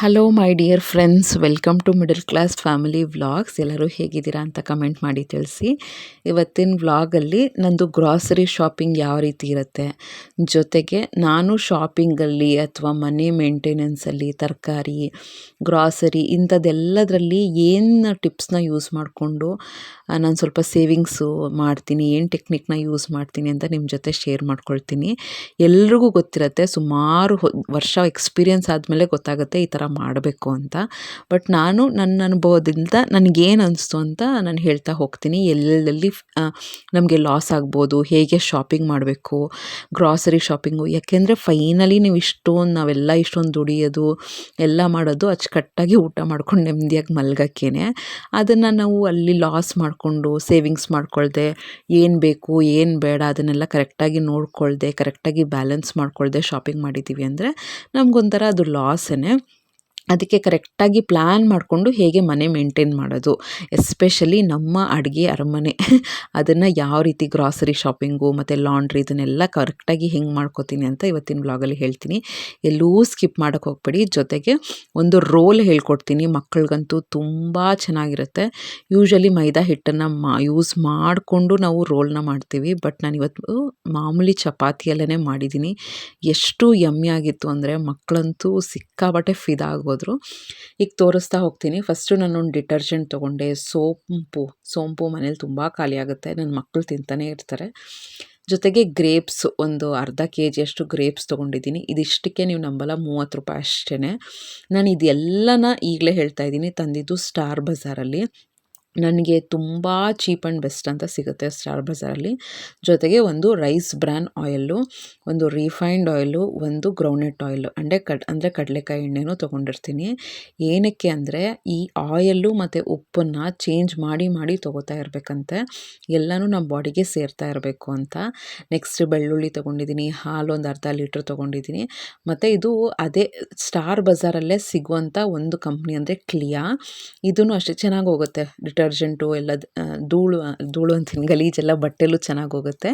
Hello my dear friends welcome to middle class family vlogs ಎಲ್ಲರೂ ಹೇಗಿದ್ದೀರಾ ಅಂತ comment ಮಾಡಿ ತಿಳಿಸಿ. ಇವತ್ತಿನ ವ್ಲಾಗಲ್ಲಿ ನಂದು ಗ್ರಾಸರಿ ಶಾಪಿಂಗ್ ಯಾವ ರೀತಿ ಇರುತ್ತೆ? ಜೊತೆಗೆ ನಾನು ಶಾಪಿಂಗಲ್ಲಿ ಅಥವಾ ಮನೆ ಮೇಂಟೆನೆನ್ಸಲ್ಲಿ ತರಕಾರಿ ಗ್ರಾಸರಿ ಇಂಥದ್ದೆಲ್ಲದರಲ್ಲಿ ಏನು ಟಿಪ್ಸ್ನ ಯೂಸ್ ಮಾಡಿಕೊಂಡು ನಾನು ಸ್ವಲ್ಪ ಸೇವಿಂಗ್ಸು ಮಾಡ್ತೀನಿ, ಏನು ಟೆಕ್ನಿಕ್ನ ಯೂಸ್ ಮಾಡ್ತೀನಿ ಅಂತ ನಿಮ್ಮ ಜೊತೆ ಶೇರ್ ಮಾಡ್ಕೊಳ್ತೀನಿ. ಎಲ್ರಿಗೂ ಗೊತ್ತಿರುತ್ತೆ, ಸುಮಾರು ವರ್ಷ ಎಕ್ಸ್ಪೀರಿಯನ್ಸ್ ಆದಮೇಲೆ ಗೊತ್ತಾಗುತ್ತೆ ಈ ಥರ ಮಾಡಬೇಕು ಅಂತ. ಬಟ್ ನಾನು ನನ್ನ ಅನುಭವದಿಂದ ನನಗೇನು ಅನಿಸ್ತು ಅಂತ ನಾನು ಹೇಳ್ತಾ ಹೋಗ್ತೀನಿ. ಎಲ್ಲೆಲ್ಲಿ ನಮಗೆ ಲಾಸ್ ಆಗ್ಬೋದು, ಹೇಗೆ ಶಾಪಿಂಗ್ ಮಾಡಬೇಕು ಗ್ರಾಸರಿ ಶಾಪಿಂಗು ಯಾಕೆಂದರೆ ಫೈನಲಿ ನೀವು ಇಷ್ಟೊಂದು, ನಾವೆಲ್ಲ ಇಷ್ಟೊಂದು ದುಡಿಯೋದು, ಎಲ್ಲ ಮಾಡೋದು ಅಚ್ಚುಕಟ್ಟಾಗಿ ಊಟ ಮಾಡ್ಕೊಂಡು ನೆಮ್ಮದಿಯಾಗಿ ಮಲ್ಗಕ್ಕೇನೆ. ಅದನ್ನು ನಾವು ಅಲ್ಲಿ ಲಾಸ್ ಮಾಡಿಕೊಂಡು ಸೇವಿಂಗ್ಸ್ ಮಾಡ್ಕೊಳ್ದೆ, ಏನು ಬೇಕು, ಏನು ಬೇಡ, ಅದನ್ನೆಲ್ಲ ಕರೆಕ್ಟಾಗಿ ನೋಡ್ಕೊಳ್ದೆ ಕರೆಕ್ಟಾಗಿ ಬ್ಯಾಲೆನ್ಸ್ ಮಾಡ್ಕೊಳ್ದೆ ಶಾಪಿಂಗ್ ಮಾಡಿದ್ದೀವಿ ಅಂದರೆ ನಮಗೊಂಥರ ಅದು ಲಾಸೇ ಅದಕ್ಕೆ ಕರೆಕ್ಟಾಗಿ ಪ್ಲ್ಯಾನ್ ಮಾಡಿಕೊಂಡು ಹೇಗೆ ಮನೆ ಮೇಂಟೈನ್ ಮಾಡೋದು, ಎಸ್ಪೆಷಲಿ ನಮ್ಮ ಅಡುಗೆ ಅರಮನೆ. ಅದನ್ನು ಯಾವ ರೀತಿ ಗ್ರಾಸರಿ ಶಾಪಿಂಗು ಮತ್ತು ಲಾಂಡ್ರಿ ಇದನ್ನೆಲ್ಲ ಕರೆಕ್ಟಾಗಿ ಹೆಂಗೆ ಮಾಡ್ಕೋತೀನಿ ಅಂತ ಇವತ್ತಿನ ಬ್ಲಾಗಲ್ಲಿ ಹೇಳ್ತೀನಿ. ಎಲ್ಲೂ ಸ್ಕಿಪ್ ಮಾಡೋಕ್ಕೆ ಹೋಗ್ಬೇಡಿ. ಜೊತೆಗೆ ಒಂದು ರೋಲ್ ಹೇಳ್ಕೊಡ್ತೀನಿ. ಮಕ್ಕಳಿಗಂತೂ ತುಂಬ ಚೆನ್ನಾಗಿರುತ್ತೆ. ಯೂಶ್ವಲಿ ಮೈದಾ ಹಿಟ್ಟನ್ನು ಮಾ, ಯೂಸ್ ಮಾಡಿಕೊಂಡು ನಾವು ರೋಲ್ನ ಮಾಡ್ತೀವಿ. ಬಟ್ ನಾನು ಇವತ್ತು ಮಾಮೂಲಿ ಚಪಾತಿಯಲ್ಲೇ ಮಾಡಿದ್ದೀನಿ. ಎಷ್ಟು ಯಮ್ಮಿ ಆಗಿತ್ತು ಅಂದರೆ ಮಕ್ಕಳಂತೂ ಸಿಕ್ಕಾಬಟ್ಟೆ ಫಿದಾಗೋದು ಹೋದರು ಈಗ ತೋರಿಸ್ತಾ ಹೋಗ್ತೀನಿ. ಫಸ್ಟು ನಾನೊಂದು ಡಿಟರ್ಜೆಂಟ್ ತೊಗೊಂಡೆ. ಸೋಂಪು. ಸೋಂಪು ಮನೇಲಿ ತುಂಬ ಖಾಲಿ ಆಗುತ್ತೆ. ನನ್ನ ಮಕ್ಕಳು ತಿಂತಾನೆ ಇರ್ತಾರೆ. ಜೊತೆಗೆ ಗ್ರೇಪ್ಸ್ ಒಂದು ಅರ್ಧ ಕೆ ಜಿಯಷ್ಟು ಗ್ರೇಪ್ಸ್ ತೊಗೊಂಡಿದ್ದೀನಿ. ಇದಿಷ್ಟಕ್ಕೆ ನೀವು ನಂಬಲ್ಲ, ಮೂವತ್ತು ರೂಪಾಯಿ ಅಷ್ಟೇ ನಾನು ಇದೆಲ್ಲನ ಈಗಲೇ ಹೇಳ್ತಾ ಇದ್ದೀನಿ. ತಂದಿದ್ದು ಸ್ಟಾರ್ ಬಜಾರಲ್ಲಿ ನನಗೆ ತುಂಬ ಚೀಪ್ ಆ್ಯಂಡ್ ಬೆಸ್ಟ್ ಅಂತ ಸಿಗುತ್ತೆ ಸ್ಟಾರ್ ಬಜಾರಲ್ಲಿ. ಜೊತೆಗೆ ಒಂದು ರೈಸ್ ಬ್ರ್ಯಾನ್ ಆಯಿಲ್ಲು ಒಂದು ರಿಫೈನ್ಡ್ ಆಯಿಲು, ಒಂದು ಗ್ರೌಂಡ್ನಟ್ ಆಯಿಲು ಅಂದರೆ ಕಡ್, ಅಂದರೆ ಕಡಲೆಕಾಯಿ ಎಣ್ಣೆನೂ ತೊಗೊಂಡಿರ್ತೀನಿ. ಏನಕ್ಕೆ ಅಂದರೆ ಈ ಆಯಲ್ಲು ಮತ್ತು ಉಪ್ಪನ್ನು ಚೇಂಜ್ ಮಾಡಿ ಮಾಡಿ ತೊಗೋತಾ ಇರಬೇಕಂತೆ. ಎಲ್ಲನೂ ನಮ್ಮ ಬಾಡಿಗೆ ಸೇರ್ತಾ ಇರಬೇಕು ಅಂತ. ನೆಕ್ಸ್ಟ್ ಬೆಳ್ಳುಳ್ಳಿ ತೊಗೊಂಡಿದ್ದೀನಿ, ಹಾಲು ಒಂದು ಅರ್ಧ ಲೀಟ್ರ್ ತೊಗೊಂಡಿದ್ದೀನಿ. ಮತ್ತು ಇದು ಅದೇ ಸ್ಟಾರ್ ಬಜಾರಲ್ಲೇ ಸಿಗುವಂಥ ಒಂದು ಕಂಪ್ನಿ ಅಂದರೆ ಕ್ಲಿಯಾ. ಇದೂ ಅಷ್ಟೇ ಚೆನ್ನಾಗಿ ಹೋಗುತ್ತೆ. ಡಿಟರ್ಜೆಂಟು ಎಲ್ಲ ಧೂಳು ಧೂಳು ಅಂತೀನಿ ಗಲೀಜೆಲ್ಲ ಬಟ್ಟೆಲೂ ಚೆನ್ನಾಗಿ ಹೋಗುತ್ತೆ.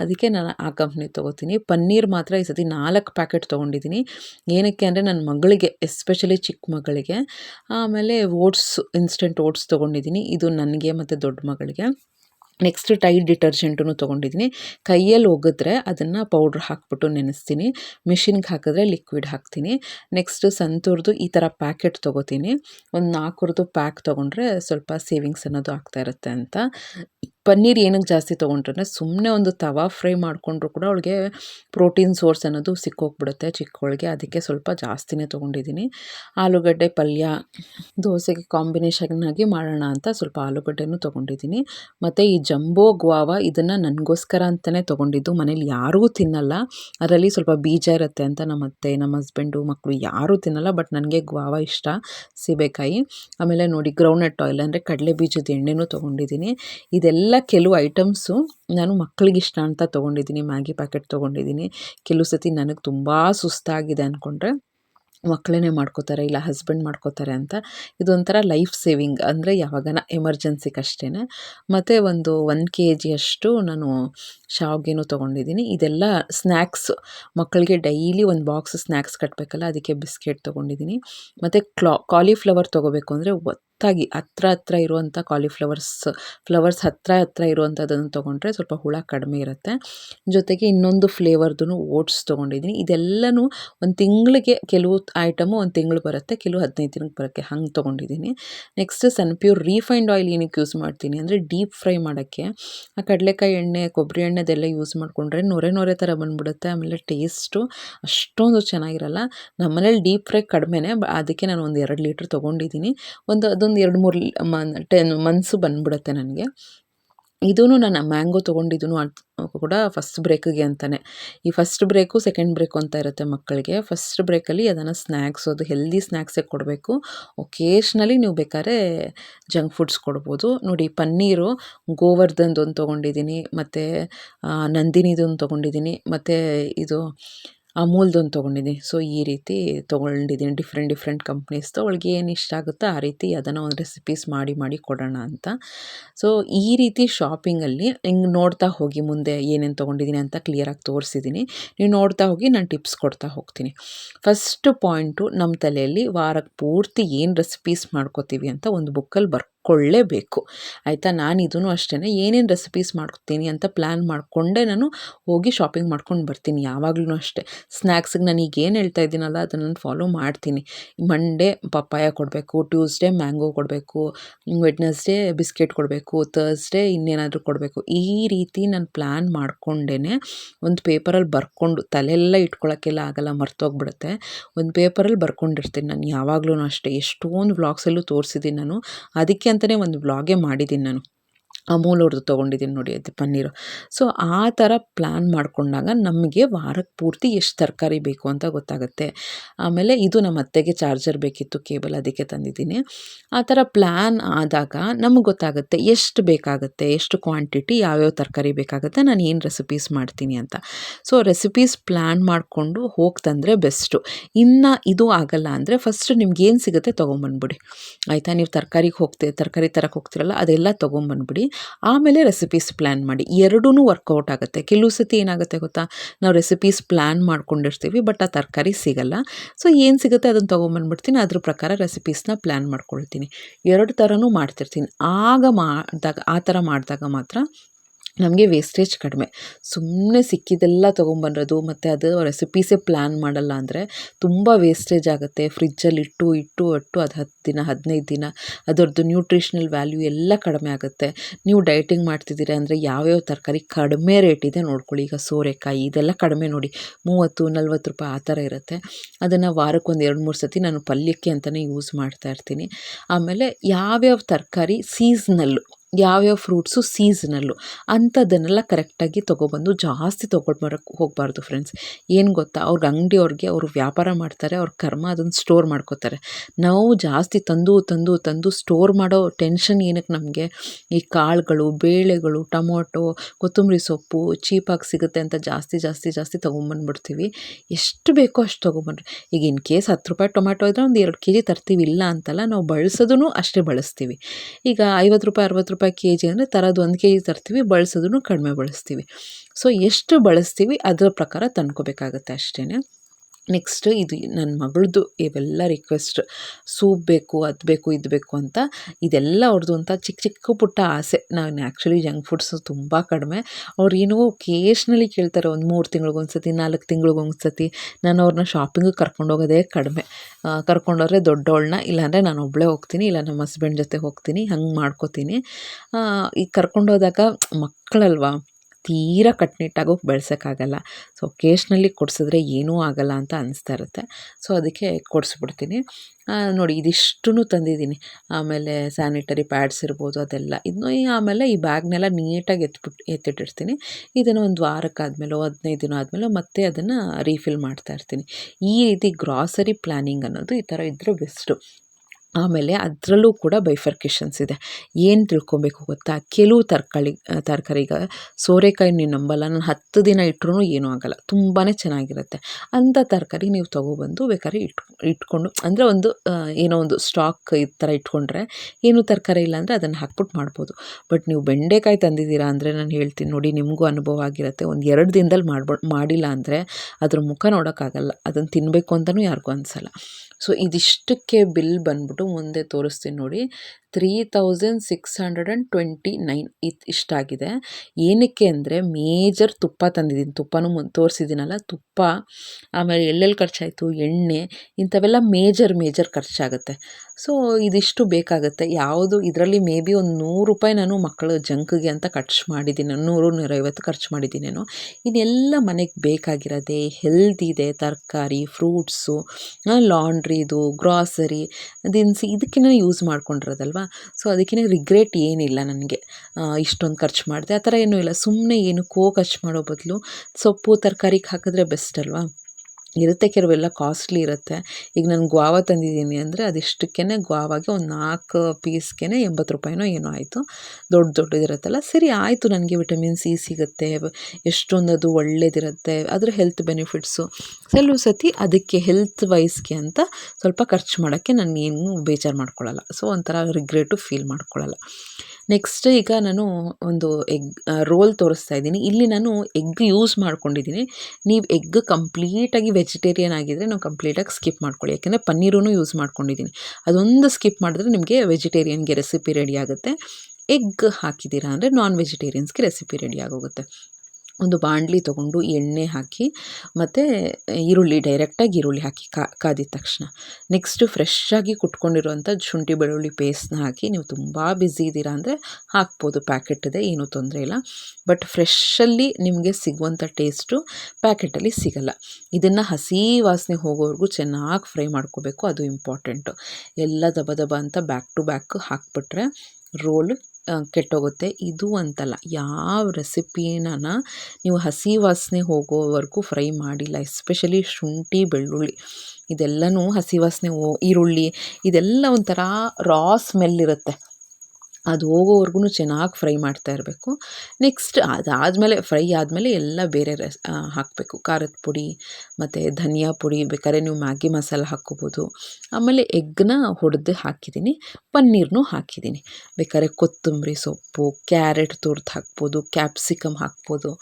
ಅದಕ್ಕೆ ನಾನು ಆ ಕಂಪ್ನಿ ತೊಗೋತೀನಿ. ಪನ್ನೀರ್ ಮಾತ್ರ ಈ ಸತಿ ನಾಲ್ಕು ಪ್ಯಾಕೆಟ್ ತೊಗೊಂಡಿದ್ದೀನಿ. ಏನಕ್ಕೆ ಅಂದರೆ ನನ್ನ ಮಗಳಿಗೆ, ಎಸ್ಪೆಷಲಿ ಚಿಕ್ಕ ಮಗಳಿಗೆ. ಆಮೇಲೆ ಓಟ್ಸ್, ಇನ್ಸ್ಟೆಂಟ್ ಓಟ್ಸ್ ತೊಗೊಂಡಿದ್ದೀನಿ. ಇದು ನನಗೆ ಮತ್ತು ದೊಡ್ಡ ಮಗಳಿಗೆ. ನೆಕ್ಸ್ಟ್ ಟೈಡ್ ಡಿಟರ್ಜೆಂಟನ್ನು ತೊಗೊಂಡಿದ್ದೀನಿ ಕೈಯಲ್ಲಿ ಒಗೆದ್ರೆ ಅದನ್ನು ಪೌಡ್ರ್ ಹಾಕ್ಬಿಟ್ಟು ನೆನೆಸ್ತೀನಿ. ಮಿಷಿನ್ಗೆ ಹಾಕಿದ್ರೆ ಲಿಕ್ವಿಡ್ ಹಾಕ್ತೀನಿ. ನೆಕ್ಸ್ಟ್ ಸಂತೂರ್ದು ಈ ಥರ ಪ್ಯಾಕೆಟ್ ತೊಗೋತೀನಿ. ಒಂದು ನಾಲ್ಕರದು ಪ್ಯಾಕ್ ತೊಗೊಂಡ್ರೆ ಸ್ವಲ್ಪ ಸೇವಿಂಗ್ಸ್ ಅನ್ನೋದು ಆಗ್ತಾ ಇರುತ್ತೆ ಅಂತ. ಪನ್ನೀರ್ ಏನಕ್ಕೆ ಜಾಸ್ತಿ ತೊಗೊಂಡ್ರೆ ಸುಮ್ಮನೆ ಒಂದು ತವಾ ಫ್ರೈ ಮಾಡಿಕೊಂಡ್ರು ಕೂಡ ಅವಳಿಗೆ ಪ್ರೋಟೀನ್ ಸೋರ್ಸ್ ಅನ್ನೋದು ಸಿಕ್ಕೋಗ್ಬಿಡುತ್ತೆ ಚಿಕ್ಕವಳಿಗೆ ಅದಕ್ಕೆ ಸ್ವಲ್ಪ ಜಾಸ್ತಿನೇ ತೊಗೊಂಡಿದ್ದೀನಿ. ಆಲೂಗಡ್ಡೆ, ಪಲ್ಯ, ದೋಸೆಗೆ ಕಾಂಬಿನೇಷನ್ ಆಗಿ ಮಾಡೋಣ ಅಂತ ಸ್ವಲ್ಪ ಆಲೂಗಡ್ಡೆನೂ ತೊಗೊಂಡಿದ್ದೀನಿ. ಮತ್ತು ಈ ಜಂಬೋ ಗ್ವಾವ ಇದನ್ನು ನನಗೋಸ್ಕರ ಅಂತಲೇ ತೊಗೊಂಡಿದ್ದು. ಮನೇಲಿ ಯಾರಿಗೂ ತಿನ್ನಲ್ಲ. ಅದರಲ್ಲಿ ಸ್ವಲ್ಪ ಬೀಜ ಇರುತ್ತೆ ಅಂತ ನಮ್ಮ ಅತ್ತೆ, ನಮ್ಮ ಹಸ್ಬೆಂಡು ಮಕ್ಕಳು ಯಾರೂ ತಿನ್ನಲ್ಲ ಬಟ್ ನನಗೆ ಗ್ವಾವ ಇಷ್ಟ. ಸೀಬೆಕಾಯಿ. ಆಮೇಲೆ ನೋಡಿ ಗ್ರೌಂಡ್ನಟ್ ಆಯಿಲ್ ಅಂದರೆ ಕಡಲೆ ಬೀಜದ ಎಣ್ಣೆನೂ ತೊಗೊಂಡಿದ್ದೀನಿ. ಇದೆಲ್ಲ ಎಲ್ಲ ಕೆಲವು ಐಟಮ್ಸು ನಾನು ಮಕ್ಕಳಿಗಿಷ್ಟ ಅಂತ ತೊಗೊಂಡಿದ್ದೀನಿ, ಮ್ಯಾಗಿ ಪ್ಯಾಕೆಟ್ ತೊಗೊಂಡಿದ್ದೀನಿ. ಕೆಲವು ಸತಿ ನನಗೆ ತುಂಬ ಸುಸ್ತಾಗಿದೆ ಅಂದ್ಕೊಂಡ್ರೆ ಮಕ್ಕಳೇ ಮಾಡ್ಕೋತಾರೆ, ಇಲ್ಲ ಹಸ್ಬೆಂಡ್ ಮಾಡ್ಕೋತಾರೆ ಅಂತ. ಇದೊಂಥರ ಲೈಫ್ ಸೇವಿಂಗ್ ಅಂದರೆ ಯಾವಾಗನ ಎಮರ್ಜೆನ್ಸಿಗೆ ಅಷ್ಟೇ ಮತ್ತು ಒಂದು ಒನ್ ಕೆ ಜಿಯಷ್ಟು ನಾನು ಶಾವ್ಗೆನೂ ತೊಗೊಂಡಿದ್ದೀನಿ. ಇದೆಲ್ಲ ಸ್ನ್ಯಾಕ್ಸ್ ಮಕ್ಕಳಿಗೆ ಡೈಲಿ ಒಂದು ಬಾಕ್ಸ್ ಸ್ನ್ಯಾಕ್ಸ್ ಕಟ್ಟಬೇಕಲ್ಲ ಅದಕ್ಕೆ ಬಿಸ್ಕೆಟ್ ತೊಗೊಂಡಿದ್ದೀನಿ. ಮತ್ತು ಕ್ಲಾ, ಕಾಲಿಫ್ಲವರ್ ತೊಗೋಬೇಕು ಅಂದರೆ ಒತ್ತಾಗಿ ಹತ್ರ ಹತ್ರ ಇರುವಂಥ ಕಾಲಿಫ್ಲವರ್ಸ್ ಫ್ಲವರ್ಸ್ ಹತ್ರ ಹತ್ರ ಇರುವಂಥದ್ದನ್ನು ತೊಗೊಂಡ್ರೆ ಸ್ವಲ್ಪ ಹುಳ ಕಡಿಮೆ ಇರುತ್ತೆ. ಜೊತೆಗೆ ಇನ್ನೊಂದು ಫ್ಲೇವರ್ದು ಓಟ್ಸ್ ತೊಗೊಂಡಿದ್ದೀನಿ. ಇದೆಲ್ಲನೂ ಒಂದು ತಿಂಗಳಿಗೆ ಕೆಲವು ಐಟಮು ಒಂದು ತಿಂಗಳು ಬರುತ್ತೆ, ಕೆಲವು ಹದಿನೈದು ದಿನಕ್ಕೆ ಬರೋಕ್ಕೆ ಹಂಗೆ ತೊಗೊಂಡಿದ್ದೀನಿ. Next sun pure refined oil ಏನಕ್ಕೆ ಯೂಸ್ ಮಾಡ್ತೀನಿ ಅಂದರೆ ಡೀಪ್ ಫ್ರೈ ಮಾಡೋಕ್ಕೆ. ಆ ಕಡಲೆಕಾಯಿ ಎಣ್ಣೆ, ಕೊಬ್ಬರಿ ಎಣ್ಣೆದೆಲ್ಲ ಯೂಸ್ ಮಾಡಿಕೊಂಡ್ರೆ ನೊರೆ ನೊರೆ ಥರ ಬಂದುಬಿಡುತ್ತೆ, ಆಮೇಲೆ ಟೇಸ್ಟು ಅಷ್ಟೊಂದು ಚೆನ್ನಾಗಿರಲ್ಲ. ನಮ್ಮನೇಲಿ ಡೀಪ್ ಫ್ರೈ ಕಡಿಮೆನೇ ಅದಕ್ಕೆ ನಾನು ಒಂದು ಎರಡು ಲೀಟ್ರ್ ತೊಗೊಂಡಿದ್ದೀನಿ. ಒಂದು ಅದೊಂದು ಒಂದು ಎರಡು ಮೂರು ಮನ್ ಟೆನ್ ಮಂತ್ಸು ಬಂದುಬಿಡುತ್ತೆ ನನಗೆ. ಇದೂ ನಾನು ಮ್ಯಾಂಗೋ ತೊಗೊಂಡಿದ್ದು ಕೂಡ ಫಸ್ಟ್ ಬ್ರೇಕಿಗೆ ಅಂತಲೇ ಈ ಫಸ್ಟ್ ಬ್ರೇಕು ಸೆಕೆಂಡ್ ಬ್ರೇಕು ಅಂತ ಇರುತ್ತೆ ಮಕ್ಕಳಿಗೆ. ಫಸ್ಟ್ ಬ್ರೇಕಲ್ಲಿ ಅದನ್ನು ಸ್ನ್ಯಾಕ್ಸ್ ಅದು ಹೆಲ್ದಿ ಸ್ನ್ಯಾಕ್ಸೇ ಕೊಡಬೇಕು. ಒಕೇಶ್ನಲಿ ನೀವು ಬೇಕಾದ್ರೆ ಜಂಕ್ ಫುಡ್ಸ್ ಕೊಡ್ಬೋದು. ನೋಡಿ ಪನ್ನೀರು, ಗೋವರ್ಧನ್ದೊಂದು ತೊಗೊಂಡಿದ್ದೀನಿ ಮತ್ತು ನಂದಿನಿದೊಂದು ತೊಗೊಂಡಿದ್ದೀನಿ ಮತ್ತು ಇದು ಅಮೂಲ್ದೊಂದು ತೊಗೊಂಡಿದ್ದೀನಿ. ಸೊ ಈ ರೀತಿ ತೊಗೊಂಡಿದ್ದೀನಿ. ಡಿಫ್ರೆಂಟ್ ಡಿಫ್ರೆಂಟ್ ಕಂಪ್ನೀಸ್ದು ಅವಳಿಗೆ ಏನು ಇಷ್ಟ ಆಗುತ್ತೋ ಆ ರೀತಿ ಅದನ್ನು ಒಂದು ರೆಸಿಪೀಸ್ ಮಾಡಿ ಮಾಡಿ ಕೊಡೋಣ ಅಂತ. ಸೊ ಈ ರೀತಿ ಶಾಪಿಂಗಲ್ಲಿ ಹಿಂಗೆ ನೋಡ್ತಾ ಹೋಗಿ ಮುಂದೆ ಏನೇನು ತೊಗೊಂಡಿದ್ದೀನಿ ಅಂತ ಕ್ಲಿಯರಾಗಿ ತೋರಿಸಿದ್ದೀನಿ. ನೀವು ನೋಡ್ತಾ ಹೋಗಿ ನಾನು ಟಿಪ್ಸ್ ಕೊಡ್ತಾ ಹೋಗ್ತೀನಿ. ಫಸ್ಟ್ ಪಾಯಿಂಟು ನಮ್ಮ ತಲೆಯಲ್ಲಿ ವಾರಕ್ಕೆ ಪೂರ್ತಿ ಏನು ರೆಸಿಪೀಸ್ ಮಾಡ್ಕೋತೀವಿ ಅಂತ ಒಂದು ಬುಕ್ಕಲ್ಲಿ ಬರ್ಕೊಳ್ಳೇಬೇಕು ಆಯಿತಾ? ನಾನು ಇದೂ ಅಷ್ಟೇ ಏನೇನು ರೆಸಿಪೀಸ್ ಮಾಡ್ಕೊತೀನಿ ಅಂತ ಪ್ಲ್ಯಾನ್ ಮಾಡಿಕೊಂಡೇ ನಾನು ಹೋಗಿ ಶಾಪಿಂಗ್ ಮಾಡ್ಕೊಂಡು ಬರ್ತೀನಿ ಯಾವಾಗಲೂ ಅಷ್ಟೇ. ಸ್ನ್ಯಾಕ್ಸಿಗೆ ನಾನು ಈಗ ಏನು ಹೇಳ್ತಾ ಇದ್ದೀನಲ್ಲ, ಅದನ್ನು ನಾನು ಫಾಲೋ ಮಾಡ್ತೀನಿ. ಮಂಡೇ ಪಪ್ಪಾಯ ಕೊಡಬೇಕು ಟ್ಯೂಸ್ಡೇ ಮ್ಯಾಂಗೋ ಕೊಡಬೇಕು ವೆಡ್ನಸ್ಡೇ ಬಿಸ್ಕೆಟ್ ಕೊಡಬೇಕು ತರ್ಸ್ಡೇ ಇನ್ನೇನಾದರೂ ಕೊಡಬೇಕು. ಈ ರೀತಿ ನಾನು ಪ್ಲ್ಯಾನ್ ಮಾಡಿಕೊಂಡೇ ಒಂದು ಪೇಪರಲ್ಲಿ ಬರ್ಕೊಂಡು ತಲೆಯೆಲ್ಲ ಇಟ್ಕೊಳ್ಳೋಕ್ಕೆಲ್ಲ ಆಗಲ್ಲ, ಮರ್ತೋಗ್ಬಿಡುತ್ತೆ. ಒಂದು ಪೇಪರಲ್ಲಿ ಬರ್ಕೊಂಡಿರ್ತೀನಿ ನಾನು ಯಾವಾಗಲೂ ಅಷ್ಟೇ. ಎಷ್ಟೊಂದು ವ್ಲಾಗ್ಸಲ್ಲೂ ತೋರಿಸಿದ್ದೀನಿ ನಾನು. ಅದಕ್ಕೆ ಅಂತಲೇ ಒಂದು ವ್ಲಾಗೇ ಮಾಡಿದ್ದೀನಿ ನಾನು. ಅಮೂಲ್ ಅವ್ರದ್ದು ತೊಗೊಂಡಿದ್ದೀನಿ ನೋಡಿ ಅದು ಪನ್ನೀರು. ಸೊ ಆ ಥರ ಪ್ಲ್ಯಾನ್ ಮಾಡಿಕೊಂಡಾಗ ನಮಗೆ ವಾರಕ್ಕೆ ಪೂರ್ತಿ ಎಷ್ಟು ತರಕಾರಿ ಬೇಕು ಅಂತ ಗೊತ್ತಾಗುತ್ತೆ. ಆಮೇಲೆ ಇದು ನಮ್ಮ ಅತ್ತೆಗೆ ಚಾರ್ಜರ್ ಬೇಕಿತ್ತು ಕೇಬಲ್ ಅದಕ್ಕೆ ತಂದಿದ್ದೀನಿ. ಆ ಥರ ಪ್ಲ್ಯಾನ್ ಆದಾಗ ನಮಗೆ ಗೊತ್ತಾಗುತ್ತೆ ಎಷ್ಟು ಬೇಕಾಗುತ್ತೆ, ಎಷ್ಟು ಕ್ವಾಂಟಿಟಿ ಯಾವ್ಯಾವ ತರಕಾರಿ ಬೇಕಾಗುತ್ತೆ, ನಾನು ಏನು ರೆಸಿಪೀಸ್ ಮಾಡ್ತೀನಿ ಅಂತ. ಸೊ ರೆಸಿಪೀಸ್ ಪ್ಲ್ಯಾನ್ ಮಾಡಿಕೊಂಡು ಹೋಗ್ತಂದರೆ ಬೆಸ್ಟು ಇನ್ನು ಇದು ಆಗಲ್ಲ ಅಂದರೆ ಫಸ್ಟ್ ನಿಮ್ಗೆ ಏನು ಸಿಗುತ್ತೆ ತೊಗೊಂಬಂದ್ಬಿಡಿ. ಆಯಿತಾ? ನೀವು ತರಕಾರಿಗೆ ಹೋಗ್ತೀವಿ ತರಕಾರಿ ತರಕ್ಕೆ ಹೋಗ್ತಿರಲ್ಲ, ಅದೆಲ್ಲ ತೊಗೊಂಬಂದ್ಬಿಡಿ. ಆಮೇಲೆ ರೆಸಿಪೀಸ್ ಪ್ಲ್ಯಾನ್ ಮಾಡಿ. ಎರಡೂ ವರ್ಕೌಟ್ ಆಗುತ್ತೆ. ಕೆಲವು ಸತಿ ಏನಾಗುತ್ತೆ ಗೊತ್ತಾ? ನಾವು ರೆಸಿಪೀಸ್ ಪ್ಲ್ಯಾನ್ ಮಾಡ್ಕೊಂಡಿರ್ತೀವಿ ಬಟ್ ಆ ತರಕಾರಿ ಸಿಗಲ್ಲ. ಸೊ ಏನು ಸಿಗುತ್ತೆ ಅದನ್ನು ತೊಗೊಂಬಂದ್ಬಿಡ್ತೀನಿ. ಅದ್ರ ಪ್ರಕಾರ ರೆಸಿಪೀಸ್ನ ಪ್ಲ್ಯಾನ್ ಮಾಡ್ಕೊಳ್ತೀನಿ. ಎರಡು ಥರನೂ ಮಾಡ್ತಿರ್ತೀನಿ. ಆಗ ಮಾಡಿದಾಗ, ಆ ಥರ ಮಾಡಿದಾಗ ಮಾತ್ರ ನಮಗೆ ವೇಸ್ಟೇಜ್ ಕಡಿಮೆ. ಸುಮ್ಮನೆ ಸಿಕ್ಕಿದ್ದೆಲ್ಲ ತೊಗೊಂಬರೋದು ಮತ್ತು ಅದು ರೆಸಿಪೀಸೇ ಪ್ಲ್ಯಾನ್ ಮಾಡಲ್ಲ ಅಂದರೆ ತುಂಬ ವೇಸ್ಟೇಜ್ ಆಗುತ್ತೆ. ಫ್ರಿಜ್ಜಲ್ಲಿ ಇಟ್ಟು ಇಟ್ಟು, ಅಟ್ಟು, ಅದು ಹತ್ತು ದಿನ, ಹದಿನೈದು ದಿನ ಅದರದ್ದು ನ್ಯೂಟ್ರಿಷನಲ್ ವ್ಯಾಲ್ಯೂ ಎಲ್ಲ ಕಡಿಮೆ ಆಗುತ್ತೆ. ನೀವು ಡಯಟಿಂಗ್ ಮಾಡ್ತಿದ್ದೀರಾ ಅಂದರೆ ಯಾವ್ಯಾವ ತರಕಾರಿ ಕಡಿಮೆ ರೇಟ್ ಇದೆ ನೋಡ್ಕೊಳ್ಳಿ. ಈಗ ಸೋರೆಕಾಯಿ, ಇದೆಲ್ಲ ಕಡಿಮೆ ನೋಡಿ. ಮೂವತ್ತು, ನಲ್ವತ್ತು ರೂಪಾಯಿ ಆ ಥರ ಇರುತ್ತೆ. ಅದನ್ನು ವಾರಕ್ಕೆ ಒಂದು ಎರಡು, ಮೂರು ಸತಿ ನಾನು ಪಲ್ಯಕ್ಕೆ ಅಂತಲೇ ಯೂಸ್ ಮಾಡ್ತಾ ಇರ್ತೀನಿ. ಆಮೇಲೆ ಯಾವ್ಯಾವ ತರಕಾರಿ ಸೀಸ್ನಲ್ಲು ಯಾವ್ಯಾವ ಫ್ರೂಟ್ಸು ಸೀಸನಲ್ಲು ಅಂಥದ್ದನ್ನೆಲ್ಲ ಕರೆಕ್ಟಾಗಿ ತೊಗೊಬಂದು ಜಾಸ್ತಿ ತೊಗೊಂಡು ಹೋಗಬಾರ್ದು ಫ್ರೆಂಡ್ಸ್ ಏನು ಗೊತ್ತಾ? ಅವ್ರಿಗೆ ಅಂಗಡಿಯವ್ರಿಗೆ ಅವರು ವ್ಯಾಪಾರ ಮಾಡ್ತಾರೆ, ಅವ್ರ ಕರ್ಮ ಅದನ್ನು ಸ್ಟೋರ್ ಮಾಡ್ಕೋತಾರೆ. ನಾವು ಜಾಸ್ತಿ ತಂದು ತಂದು ತಂದು ಸ್ಟೋರ್ ಮಾಡೋ ಟೆನ್ಷನ್ ಏನಕ್ಕೆ ನಮಗೆ? ಈ ಕಾಳುಗಳು, ಬೇಳೆಗಳು, ಟೊಮೊಟೊ, ಕೊತ್ತಂಬರಿ ಸೊಪ್ಪು ಚೀಪಾಗಿ ಸಿಗುತ್ತೆ ಅಂತ ಜಾಸ್ತಿ ಜಾಸ್ತಿ ಜಾಸ್ತಿ ತೊಗೊಂಬಂದ್ಬಿಡ್ತೀವಿ. ಎಷ್ಟು ಬೇಕೋ ಅಷ್ಟು ತೊಗೊಂಬಂದ್ರೆ ಈಗ ಇನ್ ಕೇಸ್ ಹತ್ತು ರೂಪಾಯಿ ಟೊಮ್ಯಾಟೊ ಇದ್ದರೆ ಒಂದು ಎರಡು ಕೆ ಜಿ ತರ್ತೀವಿ, ಇಲ್ಲ ಅಂತಲ್ಲ, ನಾವು ಬಳಸೋದೂ ಅಷ್ಟೇ ಬಳಸ್ತೀವಿ. ಈಗ ಐವತ್ತು ರೂಪಾಯಿ, ಅರವತ್ತು ರೂಪಾಯಿ ರೂಪಾಯಿ ಕೆ ಜಿ ಅಂದರೆ ತರೋದು ಒಂದು ಕೆ ಜಿ ತರ್ತೀವಿ, ಬಳಸೋದನ್ನು ಕಡಿಮೆ ಬಳಸ್ತೀವಿ. ಸೊ ಎಷ್ಟು ಬಳಸ್ತೀವಿ ಅದರ ಪ್ರಕಾರ ತಂದ್ಕೋಬೇಕಾಗತ್ತೆ ಅಷ್ಟೇ ನೆಕ್ಸ್ಟ್ ಇದು ನನ್ನ ಮಗಳದ್ದು ಇವೆಲ್ಲ ರಿಕ್ವೆಸ್ಟ್ ಸೂಪ್ ಬೇಕು, ಅದು ಬೇಕು, ಇದು ಬೇಕು ಅಂತ. ಇದೆಲ್ಲ ಅವ್ರದ್ದು ಅಂತ ಚಿಕ್ಕ ಚಿಕ್ಕ ಪುಟ್ಟ ಆಸೆ. ನಾನು ಆ್ಯಕ್ಚುಲಿ ಜಂಕ್ ಫುಡ್ಸು ತುಂಬ ಕಡಿಮೆ. ಅವ್ರು ಏನೋ ಒಕೇಶ್ನಲಿ ಕೇಳ್ತಾರೆ ಒಂದು ಮೂರು ತಿಂಗ್ಳಿಗೆ ಸತಿ ನಾಲ್ಕು ತಿಂಗ್ಳಿಗೆ ಸತಿ ನಾನು ಅವ್ರನ್ನ ಶಾಪಿಂಗಿಗೆ ಕರ್ಕೊಂಡು ಹೋಗೋದೇ ಕಡಿಮೆ. ಕರ್ಕೊಂಡೋದ್ರೆ ದೊಡ್ಡವಳನ್ನ ಇಲ್ಲಾಂದರೆ ನಾನು ಒಬ್ಬಳೇ ಹೋಗ್ತೀನಿ ಇಲ್ಲ ನಮ್ಮ ಹಸ್ಬೆಂಡ್ ಜೊತೆ ಹೋಗ್ತೀನಿ, ಹಂಗೆ ಮಾಡ್ಕೋತೀನಿ. ಈಗ ಕರ್ಕೊಂಡೋದಾಗ ಮಕ್ಕಳಲ್ವಾ ತೀರಾ ಕಟ್ನಿಟ್ಟಾಗಿ ಬೆಳ್ಸೋಕ್ಕಾಗಲ್ಲ. ಸೊ, ಕೇಶ್ನಲ್ಲಿ ಕೊಡಿಸಿದ್ರೆ ಏನೂ ಆಗಲ್ಲ ಅಂತ ಅನಿಸ್ತಾ ಇರುತ್ತೆ. ಸೊ, ಅದಕ್ಕೆ ಕೊಡಿಸ್ಬಿಡ್ತೀನಿ. ನೋಡಿ ಇದಿಷ್ಟೂ ತಂದಿದ್ದೀನಿ. ಆಮೇಲೆ ಸ್ಯಾನಿಟರಿ ಪ್ಯಾಡ್ಸ್ ಇರ್ಬೋದು ಅದೆಲ್ಲ. ಇದನ್ನು ಆಮೇಲೆ ಈ ಬ್ಯಾಗ್ನೆಲ್ಲ ನೀಟಾಗಿ ಎತ್ಬಿಟ್ಟು ಎತ್ತಿಟ್ಟಿರ್ತೀನಿ. ಇದನ್ನು ಒಂದು ವಾರಕ್ಕಾದಮೇಲೋ, ಹದಿನೈದು ದಿನ ಆದಮೇಲೆ ಮತ್ತೆ ಅದನ್ನು ರೀಫಿಲ್ ಮಾಡ್ತಾ ಇರ್ತೀನಿ. ಈ ರೀತಿ ಗ್ರಾಸರಿ ಪ್ಲ್ಯಾನಿಂಗ್ ಅನ್ನೋದು ಈ ಥರ ಇದ್ದರೆ ಬೆಸ್ಟು. ಆಮೇಲೆ ಅದರಲ್ಲೂ ಕೂಡ ಬೈಫರ್ಕೇಷನ್ಸ್ ಇದೆ. ಏನು ತಿಳ್ಕೊಬೇಕು ಗೊತ್ತಾ? ಕೆಲವು ತರಕಾರಿ ತರಕಾರಿಗೆ ಸೋರೆಕಾಯಿ ನೀವು ನಂಬಲ್ಲ, ನಾನು ಹತ್ತು ದಿನ ಇಟ್ಟರೂ ಏನೂ ಆಗಲ್ಲ. ತುಂಬಾ ಚೆನ್ನಾಗಿರುತ್ತೆ. ಅಂಥ ತರಕಾರಿ ನೀವು ತೊಗೊಬಂದು ಬೇಕಾದ್ರೆ ಇಟ್ಕೊ ಇಟ್ಕೊಂಡು, ಅಂದರೆ ಒಂದು ಏನೋ ಒಂದು ಸ್ಟಾಕ್ ಈ ಥರ ಇಟ್ಕೊಂಡ್ರೆ ಏನು ತರಕಾರಿ ಇಲ್ಲ ಅಂದರೆ ಅದನ್ನು ಹಾಕ್ಬಿಟ್ಟು ಮಾಡ್ಬೋದು. ಬಟ್ ನೀವು ಬೆಂಡೆಕಾಯಿ ತಂದಿದ್ದೀರಾ ಅಂದರೆ ನಾನು ಹೇಳ್ತೀನಿ ನೋಡಿ, ನಿಮಗೂ ಅನುಭವ ಆಗಿರುತ್ತೆ. ಒಂದು ಎರಡು ದಿನದಲ್ಲಿ ಮಾಡ್ಬೋ, ಮಾಡಿಲ್ಲ ಅಂದರೆ ಅದ್ರ ಮುಖ ನೋಡೋಕ್ಕಾಗಲ್ಲ. ಅದನ್ನು ತಿನ್ನಬೇಕು ಅಂತಲೂ ಯಾರಿಗೂ ಅನಿಸಲ್ಲ. ಸೊ ಇದಿಷ್ಟಕ್ಕೆ ಬಿಲ್ ಬಂದ್ಬಿಟ್ಟು ಮುಂದೆ ತೋರಿಸ್ತೀನಿ ನೋಡಿ. Three thousand six hundred and twenty nine ಇದು ಇಷ್ಟಾಗಿದೆ ಏನಕ್ಕೆ ಅಂದರೆ ಮೇಜರ್ ತುಪ್ಪ ತಂದಿದ್ದೀನಿ. ತುಪ್ಪನೂ ಮುಂದೆ ತೋರಿಸಿದ್ದೀನಲ್ಲ, ತುಪ್ಪ, ಆಮೇಲೆ ಎಲ್ಲೆಲ್ಲಿ ಖರ್ಚಾಯಿತು, ಎಣ್ಣೆ, ಇಂಥವೆಲ್ಲ ಮೇಜರ್ ಮೇಜರ್ ಖರ್ಚಾಗುತ್ತೆ. ಸೊ ಇದಿಷ್ಟು ಬೇಕಾಗುತ್ತೆ. ಯಾವುದು, ಇದರಲ್ಲಿ ಮೇ ಬಿ ಒಂದು ನೂರು ರೂಪಾಯಿ ನಾನು ಮಕ್ಕಳು ಜಂಕ್ಗೆ ಅಂತ ಖರ್ಚು ಮಾಡಿದ್ದೀನಿ. ನೂರು, ನೂರೈವತ್ತು ಖರ್ಚು ಮಾಡಿದ್ದೀನೇನೋ ಇನ್ನೆಲ್ಲ ಮನೆಗೆ ಬೇಕಾಗಿರೋದೆ ಹೆಲ್ದಿದೆ ತರಕಾರಿ ಫ್ರೂಟ್ಸು ಲಾಂಡ್ರಿದು ಗ್ರಾಸರಿ ದಿನಸಿ ಇದಕ್ಕೆ ಯೂಸ್ ಮಾಡ್ಕೊಂಡಿರೋದಲ್ವ? ಸೊ ಅದಕ್ಕೇ ರಿಗ್ರೆಟ್ ಏನಿಲ್ಲ ನನಗೆ. ಇಷ್ಟೊಂದು ಖರ್ಚು ಮಾಡಿದೆ. ಆ ಥರ ಏನೂ ಇಲ್ಲ. ಸುಮ್ಮನೆ ಏನಕ್ಕೋ ಖರ್ಚು ಮಾಡೋ ಬದಲು ಸೊಪ್ಪು ತರಕಾರಿಗೆ ಹಾಕಿದ್ರೆ ಬೆಸ್ಟ್ ಅಲ್ವಾ? ಇರುತ್ತೆ, ಕೆಲವೆಲ್ಲ ಕಾಸ್ಟ್ಲಿ ಇರುತ್ತೆ. ಈಗ ನಾನು ಗ್ವಾವ ತಂದಿದ್ದೀನಿ ಅಂದರೆ ಅದಿಷ್ಟಕ್ಕೇ ಗ್ವಾವಾಗೆ ಒಂದು ನಾಲ್ಕು ಪೀಸ್ಗೆ ಎಂಬತ್ತು ರೂಪಾಯಿನೋ ಏನೋ ಆಯಿತು. ದೊಡ್ಡ ದೊಡ್ಡದಿರುತ್ತಲ್ಲ, ಸರಿ ಆಯಿತು ನನಗೆ ವಿಟಮಿನ್ ಸಿ ಸಿಗುತ್ತೆ. ಎಷ್ಟೊಂದು ಅದು ಒಳ್ಳೇದಿರುತ್ತೆ, ಅದರ ಹೆಲ್ತ್ ಬೆನಿಫಿಟ್ಸು ಕೆಲವು ಸತಿ ಅದಕ್ಕೆ ಹೆಲ್ತ್ ವೈಸ್ಗೆ ಅಂತ ಸ್ವಲ್ಪ ಖರ್ಚು ಮಾಡೋಕ್ಕೆ ನಾನು ಏನು ಬೇಜಾರು ಮಾಡ್ಕೊಳ್ಳಲ್ಲ. ಸೊ ಒಂಥರ ರಿಗ್ರೆಟು ಫೀಲ್ ಮಾಡ್ಕೊಳ್ಳಲ್ಲ. ನೆಕ್ಸ್ಟ್ ಈಗ ನಾನು ಒಂದು ಎಗ್ ರೋಲ್ ತೋರಿಸ್ತಾ ಇದ್ದೀನಿ. ಇಲ್ಲಿ ನಾನು ಎಗ್ ಯೂಸ್ ಮಾಡ್ಕೊಂಡಿದ್ದೀನಿ. ನೀವು ಎಗ್ ಕಂಪ್ಲೀಟಾಗಿ ವೆಜಿಟೇರಿಯನ್ ಆಗಿದ್ದರೆ ನಾವು ಕಂಪ್ಲೀಟಾಗಿ ಸ್ಕಿಪ್ ಮಾಡ್ಕೊಳ್ಳಿ. ಯಾಕೆಂದರೆ ಪನ್ನೀರೂ ಯೂಸ್ ಮಾಡ್ಕೊಂಡಿದ್ದೀನಿ. ಅದೊಂದು ಸ್ಕಿಪ್ ಮಾಡಿದ್ರೆ ನಿಮಗೆ ವೆಜಿಟೇರಿಯನ್ಗೆ ರೆಸಿಪಿ ರೆಡಿ ಆಗುತ್ತೆ. ಎಗ್ ಹಾಕಿದ್ದೀರಾ ಅಂದರೆ ನಾನ್ ವೆಜಿಟೇರಿಯನ್ಸ್ಗೆ ರೆಸಿಪಿ ರೆಡಿ ಆಗೋಗುತ್ತೆ. ಒಂದು ಬಾಣಲಿ ತೊಗೊಂಡು ಎಣ್ಣೆ ಹಾಕಿ ಮತ್ತು ಈರುಳ್ಳಿ ಡೈರೆಕ್ಟಾಗಿ ಈರುಳ್ಳಿ ಹಾಕಿ ಕಾದಿದ ತಕ್ಷಣ. ನೆಕ್ಸ್ಟು ಫ್ರೆಶ್ಶಾಗಿ ಕುಟ್ಕೊಂಡಿರುವಂಥ ಶುಂಠಿ ಬೆಳ್ಳುಳ್ಳಿ ಪೇಸ್ಟ್ನ ಹಾಕಿ ನೀವು ತುಂಬ ಬ್ಯುಸಿ ಇದ್ದೀರಾ ಅಂದರೆ ಹಾಕ್ಬೋದು ಪ್ಯಾಕೆಟಿದೆ ಏನೂ ತೊಂದರೆ ಇಲ್ಲ. ಬಟ್ ಫ್ರೆಶ್ಶಲ್ಲಿ ನಿಮಗೆ ಸಿಗುವಂಥ ಟೇಸ್ಟು ಪ್ಯಾಕೆಟಲ್ಲಿ ಸಿಗಲ್ಲ. ಇದನ್ನು ಹಸಿ ವಾಸನೆ ಹೋಗೋವರೆಗೂ ಚೆನ್ನಾಗಿ ಫ್ರೈ ಮಾಡ್ಕೋಬೇಕು, ಅದು ಇಂಪಾರ್ಟೆಂಟು ಎಲ್ಲ ದಬ ದಬ ಅಂತ ಬ್ಯಾಕ್ ಟು ಬ್ಯಾಕ್ ಹಾಕ್ಬಿಟ್ರೆ ರೋಲ್ ಕೆಟ್ಟೋಗುತ್ತೆ. ಇದು ಅಂತಲ್ಲ, ಯಾವ ರೆಸಿಪಿನ ನೀವು ಹಸಿ ವಾಸನೆ ಹೋಗೋವರೆಗೂ ಫ್ರೈ ಮಾಡಿಲ್ಲ, ಎಸ್ಪೆಷಲಿ ಶುಂಠಿ, ಬೆಳ್ಳುಳ್ಳಿ. ಇದೆಲ್ಲನೂ ಹಸಿ ವಾಸನೆ ಓ ಈರುಳ್ಳಿ, ಇದೆಲ್ಲ ಒಂಥರ ರಾ ಸ್ಮೆಲ್ ಇರುತ್ತೆ. ಅದು ಹೋಗೋವರ್ಗು ಚೆನ್ನಾಗಿ ಫ್ರೈ ಮಾಡ್ತಾ ಇರಬೇಕು. ನೆಕ್ಸ್ಟ್ ಅದಾದಮೇಲೆ ಫ್ರೈ ಆದಮೇಲೆ ಎಲ್ಲ ಬೇರೆ ರೆಸ್ ಹಾಕಬೇಕು. ಖಾರದ ಪುಡಿ, ಮತ್ತು ಧನಿಯಾ ಪುಡಿ ಬೇಕಾದ್ರೆ ನೀವು ಮ್ಯಾಗಿ ಮಸಾಲ ಹಾಕ್ಕೋಬೋದು. ಆಮೇಲೆ ಎಗ್ನ ಹೊಡೆದು ಹಾಕಿದ್ದೀನಿ. ಪನ್ನೀರ್ನೂ ಹಾಕಿದ್ದೀನಿ. ಬೇಕಾದ್ರೆ ಕೊತ್ತಂಬರಿ ಸೊಪ್ಪು, ಕ್ಯಾರೆಟ್ ತುರ್ದು ಹಾಕ್ಬೋದು, ಕ್ಯಾಪ್ಸಿಕಮ್ ಹಾಕ್ಬೋದು.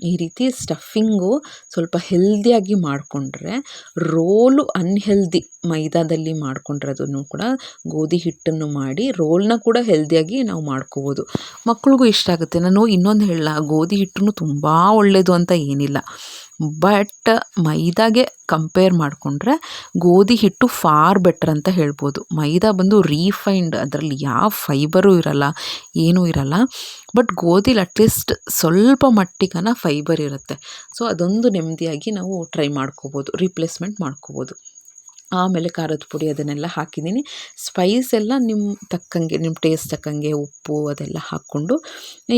ಈ ರೀತಿ ಸ್ಟಫಿಂಗು ಸ್ವಲ್ಪ ಹೆಲ್ದಿಯಾಗಿ ಮಾಡಿಕೊಂಡ್ರೆ ರೋಲು ಅನ್ಹೆಲ್ದಿ ಮೈದಾದಲ್ಲಿ ಮಾಡಿಕೊಂಡ್ರೆ ಅದನ್ನು ಕೂಡ ಗೋಧಿ ಹಿಟ್ಟನ್ನು ಮಾಡಿ ರೋಲ್ನ ಕೂಡ ಹೆಲ್ದಿಯಾಗಿ ನಾವು ಮಾಡ್ಕೋಬೋದು. ಮಕ್ಳಿಗೂ ಇಷ್ಟ ಆಗುತ್ತೆ. ನಾನು ಇನ್ನೊಂದು ಹೇಳಲ್ಲ, ಗೋಧಿ ಹಿಟ್ಟು ತುಂಬ ಒಳ್ಳೆಯದು ಅಂತ ಏನಿಲ್ಲ. ಬಟ್ ಮೈದಾಗೆ ಕಂಪೇರ್ ಮಾಡಿಕೊಂಡ್ರೆ ಗೋಧಿ ಹಿಟ್ಟು ಫಾರ್ ಬೆಟ್ರ್ ಅಂತ ಹೇಳ್ಬೋದು. ಮೈದಾ ಬಂದು ರೀಫೈನ್ಡ್ ಅದರಲ್ಲಿ ಯಾವ ಫೈಬರು ಇರಲ್ಲ, ಏನೂ ಇರಲ್ಲ. ಬಟ್ ಗೋಧಿಲಿ ಅಟ್ಲೀಸ್ಟ್ ಸ್ವಲ್ಪ ಮಟ್ಟಿಗನ ಫೈಬರ್ ಇರುತ್ತೆ. ಸೊ ಅದೊಂದು ನೆಮ್ಮದಿಯಾಗಿ ನಾವು ಟ್ರೈ ಮಾಡ್ಕೋಬೋದು ರೀಪ್ಲೇಸ್ಮೆಂಟ್ ಮಾಡ್ಕೋಬೋದು. ಆಮೇಲೆ ಖಾರದ ಪುಡಿ ಅದನ್ನೆಲ್ಲ ಹಾಕಿದ್ದೀನಿ. ಸ್ಪೈಸ್ ಎಲ್ಲ ನಿಮ್ಮ ತಕ್ಕಂಗೆ ನಿಮ್ಮ ಟೇಸ್ಟ್ ತಕ್ಕಂಗೆ ಉಪ್ಪು ಅದೆಲ್ಲ ಹಾಕ್ಕೊಂಡು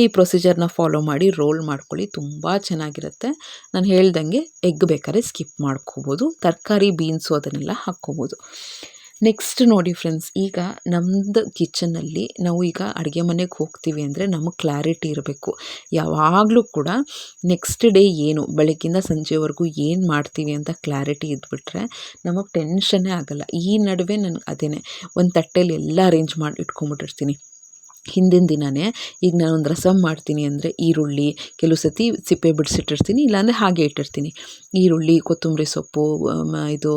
ಈ ಪ್ರೊಸೀಜರ್ನ ಫಾಲೋ ಮಾಡಿ ರೋಲ್ ಮಾಡ್ಕೊಳ್ಳಿ. ತುಂಬ ಚೆನ್ನಾಗಿರುತ್ತೆ. ನಾನು ಹೇಳ್ದಂಗೆ ಎಗ್ ಬೇಕಾದ್ರೆ ಸ್ಕಿಪ್ ಮಾಡ್ಕೋಬೋದು. ತರಕಾರಿ ಬೀನ್ಸು ಅದನ್ನೆಲ್ಲ ಹಾಕ್ಕೋಬೋದು. ನೆಕ್ಸ್ಟ್ ನೋಡಿ ಫ್ರೆಂಡ್ಸ್ ಈಗ ನಮ್ಮದು ಕಿಚನಲ್ಲಿ ನಾವು ಈಗ ಅಡುಗೆ ಮನೆಗೆ ಹೋಗ್ತೀವಿ ಅಂದರೆ ನಮಗೆ ಕ್ಲಾರಿಟಿ ಇರಬೇಕು. ಯಾವಾಗಲೂ ಕೂಡ ನೆಕ್ಸ್ಟ್ ಡೇ ಏನು, ಬೆಳಗ್ಗಿಂದ ಸಂಜೆವರೆಗೂ ಏನು ಮಾಡ್ತೀವಿ ಅಂತ ಕ್ಲಾರಿಟಿ ಇದ್ಬಿಟ್ರೆ ನಮಗೆ ಟೆನ್ಷನ್ನೇ ಆಗಲ್ಲ. ಈ ನಡುವೆ ನನಗೆ ಅದೇ ಒಂದು ತಟ್ಟೆಯಲ್ಲಿ ಎಲ್ಲ ಅರೇಂಜ್ ಮಾಡಿ ಇಟ್ಕೊಂಬಿಟ್ಟಿರ್ತೀನಿ ಹಿಂದಿನ ದಿನವೇ ಈಗ ನಾನೊಂದು ರಸಮ್ ಮಾಡ್ತೀನಿ ಅಂದರೆ ಈರುಳ್ಳಿ, ಕೆಲವು ಸತಿ ಸಿಪ್ಪೆ ಬಿಡಿಸಿಟ್ಟಿರ್ತೀನಿ, ಇಲ್ಲಾಂದರೆ ಹಾಗೆ ಇಟ್ಟಿರ್ತೀನಿ. ಈರುಳ್ಳಿ, ಕೊತ್ತಂಬರಿ ಸೊಪ್ಪು ಇದು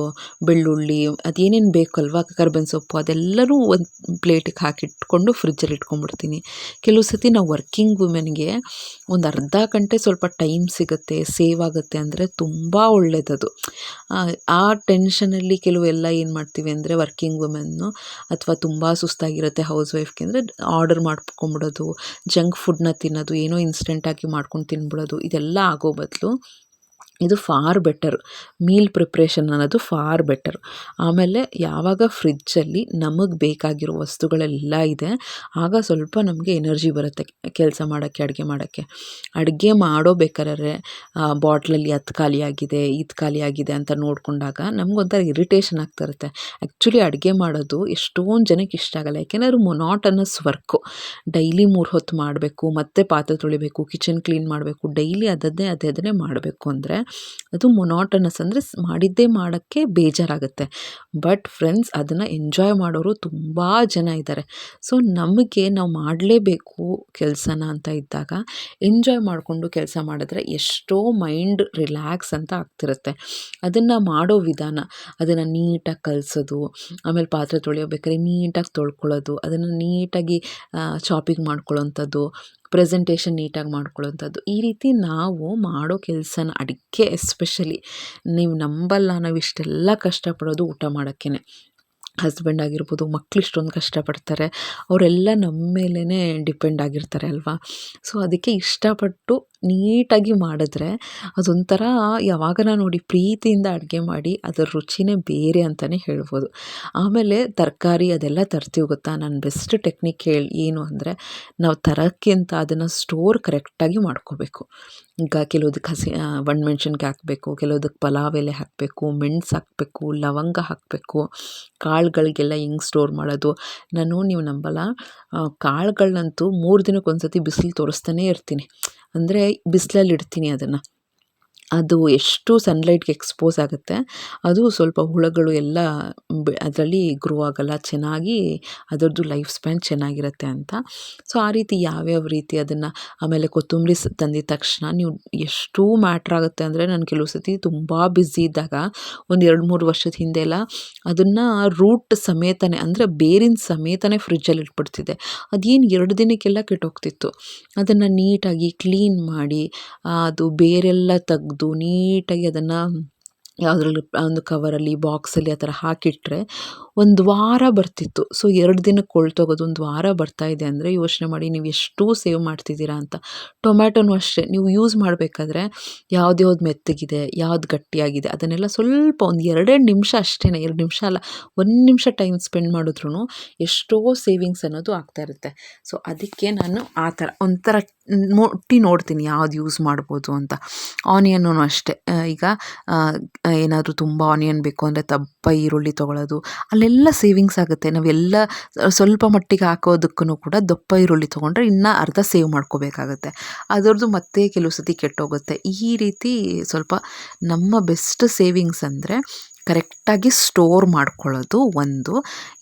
ಬೆಳ್ಳುಳ್ಳಿ, ಅದೇನೇನು ಬೇಕಲ್ವ, ಕರ್ಬೇವಿನ ಸೊಪ್ಪು, ಅದೆಲ್ಲನೂ ಒಂದು ಪ್ಲೇಟಿಗೆ ಹಾಕಿಟ್ಕೊಂಡು ಫ್ರಿಜ್ಜಲ್ಲಿ ಇಟ್ಕೊಂಡ್ಬಿಡ್ತೀನಿ. ಕೆಲವು ಸತಿ ನಾವು ವರ್ಕಿಂಗ್ ವುಮೆನ್ಗೆ ಒಂದು ಅರ್ಧ ಗಂಟೆ ಸ್ವಲ್ಪ ಟೈಮ್ ಸಿಗುತ್ತೆ, ಸೇವ್ ಆಗುತ್ತೆ ಅಂದರೆ ತುಂಬ ಒಳ್ಳೆಯದದು ಆ ಟೆನ್ಷನಲ್ಲಿ ಕೆಲವೆಲ್ಲ ಏನು ಮಾಡ್ತೀವಿ ಅಂದರೆ ವರ್ಕಿಂಗ್ ವುಮೆನ್ನು ಅಥವಾ ತುಂಬ ಸುಸ್ತಾಗಿರುತ್ತೆ ಹೌಸ್ ವೈಫ್ಗೆ ಅಂದರೆ ಆರ್ಡರ್ ಮಾಡ್ಕೊಂಬಿಡೋದು ಜಂಕ್ ಫುಡ್ನ ತಿನ್ನೋದು ಏನೋ ಇನ್ಸ್ಟೆಂಟಾಗಿ ಮಾಡ್ಕೊಂಡು ತಿನ್ಬಿಡೋದು ಇದೆಲ್ಲ ಆಗೋ ಬದಲು ಇದು ಫಾರ್ ಬೆಟರ್ ಮೀಲ್ ಪ್ರಿಪ್ರೇಷನ್ ಅನ್ನೋದು ಫಾರ್ ಬೆಟರ್ ಆಮೇಲೆ ಯಾವಾಗ ಫ್ರಿಜ್ಜಲ್ಲಿ ನಮಗೆ ಬೇಕಾಗಿರೋ ವಸ್ತುಗಳೆಲ್ಲ ಇದೆ, ಆಗ ಸ್ವಲ್ಪ ನಮಗೆ ಎನರ್ಜಿ ಬರುತ್ತೆ ಕೆಲಸ ಮಾಡೋಕ್ಕೆ, ಅಡುಗೆ ಮಾಡೋಕ್ಕೆ. ಅಡುಗೆ ಮಾಡೋ ಬೇಕಾದ್ರೆ ಬಾಟ್ಲಲ್ಲಿ ಅದು ಖಾಲಿಯಾಗಿದೆ ಇದು ಖಾಲಿಯಾಗಿದೆ ಅಂತ ನೋಡಿಕೊಂಡಾಗ ನಮಗೊಂಥರ ಇರಿಟೇಷನ್ ಆಗ್ತಾ ಇರುತ್ತೆ. ಆ್ಯಕ್ಚುಲಿ ಅಡುಗೆ ಮಾಡೋದು ಎಷ್ಟೊಂದು ಜನಕ್ಕೆ ಇಷ್ಟ ಆಗಲ್ಲ, ಯಾಕೆಂದರೆ ಮೊನಾಟನಸ್ ವರ್ಕು ಡೈಲಿ ಮೂರು ಹೊತ್ತು ಮಾಡಬೇಕು, ಮತ್ತೆ ಪಾತ್ರೆ ತೊಳಿಬೇಕು ಕಿಚನ್ ಕ್ಲೀನ್ ಮಾಡಬೇಕು, ಡೈಲಿ ಅದನ್ನೇ ಅದೇ ಅದನ್ನೇ ಮಾಡಬೇಕು ಅಂದರೆ ಅದು ಮೊನಾಟನಸ್ ಅಂದರೆ ಮಾಡಿದ್ದೇ ಮಾಡೋಕ್ಕೆ ಬೇಜಾರಾಗುತ್ತೆ. ಬಟ್ ಫ್ರೆಂಡ್ಸ್ ಅದನ್ನು ಎಂಜಾಯ್ ಮಾಡೋರು ತುಂಬ ಜನ ಇದ್ದಾರೆ. ಸೊ ನಮಗೆ ನಾವು ಮಾಡಲೇಬೇಕು ಕೆಲಸನ ಅಂತ ಇದ್ದಾಗ ಎಂಜಾಯ್ ಮಾಡಿಕೊಂಡು ಕೆಲಸ ಮಾಡಿದ್ರೆ ಎಷ್ಟೋ ಮೈಂಡ್ ರಿಲ್ಯಾಕ್ಸ್ ಅಂತ ಆಗ್ತಿರುತ್ತೆ. ಅದನ್ನು ಮಾಡೋ ವಿಧಾನ, ಅದನ್ನು ನೀಟಾಗಿ ಕಲಿಸೋದು, ಆಮೇಲೆ ಪಾತ್ರೆ ತೊಳೆಯೋಬೇಕಾದ್ರೆ ನೀಟಾಗಿ ತೊಳ್ಕೊಳ್ಳೋದು, ಅದನ್ನು ನೀಟಾಗಿ ಶಾಪಿಂಗ್ ಮಾಡ್ಕೊಳ್ಳೋವಂಥದ್ದು ಪ್ರೆಸೆಂಟೇಷನ್ ನೀಟಾಗಿ ಮಾಡ್ಕೊಳ್ಳೋವಂಥದ್ದು. ಈ ರೀತಿ ನಾವು ಮಾಡೋ ಕೆಲಸನ ಅಡುಗೆ ಎಸ್ಪೆಷಲಿ ನೀವು ನಂಬಲ್ಲ, ನಾವು ಇಷ್ಟೆಲ್ಲ ಕಷ್ಟಪಡೋದು ಊಟ ಮಾಡೋಕ್ಕೇ ಹಸ್ಬೆಂಡ್ ಆಗಿರ್ಬೋದು, ಮಕ್ಳು ಇಷ್ಟೊಂದು ಕಷ್ಟಪಡ್ತಾರೆ, ಅವರೆಲ್ಲ ನಮ್ಮ ಮೇಲೇ ಡಿಪೆಂಡ್ ಆಗಿರ್ತಾರೆ ಅಲ್ವಾ? ಸೊ ಅದಕ್ಕೆ ಇಷ್ಟಪಟ್ಟು ನೀಟಾಗಿ ಮಾಡಿದ್ರೆ ಅದೊಂಥರ ಯಾವಾಗನ ನೋಡಿ ಪ್ರೀತಿಯಿಂದ ಅಡುಗೆ ಮಾಡಿ ಅದರ ರುಚಿನೇ ಬೇರೆ ಅಂತಲೇ ಹೇಳ್ಬೋದು. ಆಮೇಲೆ ತರಕಾರಿ ಅದೆಲ್ಲ ತರ್ತೀವಿ ಗೊತ್ತಾ? ನಾನು ಬೆಸ್ಟ್ ಟೆಕ್ನಿಕ್ ಹೇಳಿ ಏನು ಅಂದರೆ ನಾವು ತರೋಕ್ಕಿಂತ ಅದನ್ನು ಸ್ಟೋರ್ ಕರೆಕ್ಟಾಗಿ ಮಾಡ್ಕೋಬೇಕು. ಈಗ ಕೆಲವುದಕ್ಕೆ ಹಸಿ ಒಣಮೆಣ್ಸಿನ್ಕಾಯಿ ಹಾಕಬೇಕು ಕೆಲವುದಕ್ಕೆ ಪಲಾವ್ ಎಲೆ ಹಾಕಬೇಕು, ಮೆಣಸು ಹಾಕಬೇಕು, ಲವಂಗ ಹಾಕಬೇಕು. ಕಾಳುಗಳಿಗೆಲ್ಲ ಹೆಂಗೆ ಸ್ಟೋರ್ ಮಾಡೋದು? ನಾನು ನೀವು ನಂಬಲ್ಲ? ಕಾಳುಗಳನ್ನಂತೂ ಮೂರು ದಿನಕ್ಕೆ ಒಂದು ಸತಿ ಬಿಸಿಲು ತೋರಿಸ್ತಾನೇ ಇರ್ತೀನಿ. ಅಂದರೆ ಬಿಸಿಲಲ್ಲಿ ಇಡ್ತೀನಿ ಅದನ್ನು. ಅದು ಎಷ್ಟು ಸನ್ಲೈಟ್ಗೆ ಎಕ್ಸ್ಪೋಸ್ ಆಗುತ್ತೆ. ಅದು ಸ್ವಲ್ಪ ಹುಳಗಳು ಎಲ್ಲ ಅದರಲ್ಲಿ ಗ್ರೋ ಆಗೋಲ್ಲ, ಚೆನ್ನಾಗಿ ಅದರದ್ದು ಲೈಫ್ ಸ್ಪ್ಯಾನ್ ಚೆನ್ನಾಗಿರುತ್ತೆ ಅಂತ. ಸೊ ಆ ರೀತಿ ಯಾವ್ಯಾವ ರೀತಿ ಅದನ್ನು ಆಮೇಲೆ ಕೊತ್ತಂಬರಿ ತಂದಿದ ತಕ್ಷಣ ನೀವು ಎಷ್ಟು ಮ್ಯಾಟ್ರ್ ಆಗುತ್ತೆ ಅಂದರೆ ನಾನು ಕೆಲವು ಸತಿ ತುಂಬ ಬ್ಯುಸಿ ಇದ್ದಾಗ ಒಂದು ಎರಡು ಮೂರು ವರ್ಷದ ಹಿಂದೆ ಎಲ್ಲ ಅದನ್ನು ರೂಟ್ ಸಮೇತನೇ ಅಂದರೆ ಬೇರಿನ ಸಮೇತನೇ ಫ್ರಿಜ್ಜಲ್ಲಿ ಇಟ್ಬಿಡ್ತಿದ್ದೆ. ಅದೇನು ಎರಡು ದಿನಕ್ಕೆಲ್ಲ ಕೆಟ್ಟೋಗ್ತಿತ್ತು. ಅದನ್ನು ನೀಟಾಗಿ ಕ್ಲೀನ್ ಮಾಡಿ ಅದು ಬೇರೆಲ್ಲ ತೆಗ್ದು ನೀಟಾಗಿ ಅದನ್ನು ಯಾವುದ್ರಲ್ಲಿ ಒಂದು ಕವರಲ್ಲಿ ಬಾಕ್ಸಲ್ಲಿ ಆ ಥರ ಹಾಕಿಟ್ಟರೆ ಒಂದು ವಾರ ಬರ್ತಿತ್ತು. ಸೊ ಎರಡು ದಿನಕ್ಕೆ ಕೊಳ್ತೋಗೋದು ಒಂದು ವಾರ ಬರ್ತಾ ಇದೆ ಅಂದರೆ ಯೋಚನೆ ಮಾಡಿ ನೀವು ಎಷ್ಟು ಸೇವ್ ಮಾಡ್ತಿದ್ದೀರಾ ಅಂತ. ಟೊಮ್ಯಾಟೋನೂ ಅಷ್ಟೇ. ನೀವು ಯೂಸ್ ಮಾಡಬೇಕಾದ್ರೆ ಯಾವ್ದು ಯಾವ್ದು ಮೆತ್ತಗಿದೆ, ಯಾವ್ದು ಗಟ್ಟಿಯಾಗಿದೆ, ಅದನ್ನೆಲ್ಲ ಸ್ವಲ್ಪ ಒಂದು ಎರಡೆರಡು ನಿಮಿಷ ಅಷ್ಟೇ ಎರಡು ನಿಮಿಷ ಅಲ್ಲ, ಒಂದು ನಿಮಿಷ ಟೈಮ್ ಸ್ಪೆಂಡ್ ಮಾಡಿದ್ರೂ ಎಷ್ಟೋ ಸೇವಿಂಗ್ಸ್ ಅನ್ನೋದು ಆಗ್ತಾ ಇರುತ್ತೆ. ಸೊ ಅದಕ್ಕೆ ನಾನು ಆ ಥರ, ಒಂಥರ ಮುಟ್ಟಿ ನೋಡ್ತೀನಿ ಯಾವ್ದು ಯೂಸ್ ಮಾಡ್ಬೋದು ಅಂತ. ಆನಿಯನ್ನು ಅಷ್ಟೇ. ಈಗ ಏನಾದರೂ ತುಂಬ ಆನಿಯನ್ ಬೇಕು ಅಂದರೆ ದಪ್ಪ ಈರುಳ್ಳಿ ತೊಗೊಳ್ಳೋದು ಅಲ್ಲೆಲ್ಲ ಸೇವಿಂಗ್ಸ್ ಆಗುತ್ತೆ. ನಾವೆಲ್ಲ ಸ್ವಲ್ಪ ಮಟ್ಟಿಗೆ ಹಾಕೋದಕ್ಕೂ ಕೂಡ ದಪ್ಪ ಈರುಳ್ಳಿ ತೊಗೊಂಡ್ರೆ ಇನ್ನೂ ಅರ್ಧ ಸೇವ್ ಮಾಡ್ಕೋಬೇಕಾಗುತ್ತೆ. ಅದರದ್ದು ಮತ್ತೆ ಕೆಲವು ಸತಿ ಕೆಟ್ಟೋಗುತ್ತೆ. ಈ ರೀತಿ ಸ್ವಲ್ಪ ನಮ್ಮ ಬೆಸ್ಟ್ ಸೇವಿಂಗ್ಸ್ ಅಂದರೆ ಕರೆಕ್ಟಾಗಿ ಸ್ಟೋರ್ ಮಾಡ್ಕೊಳ್ಳೋದು ಒಂದು,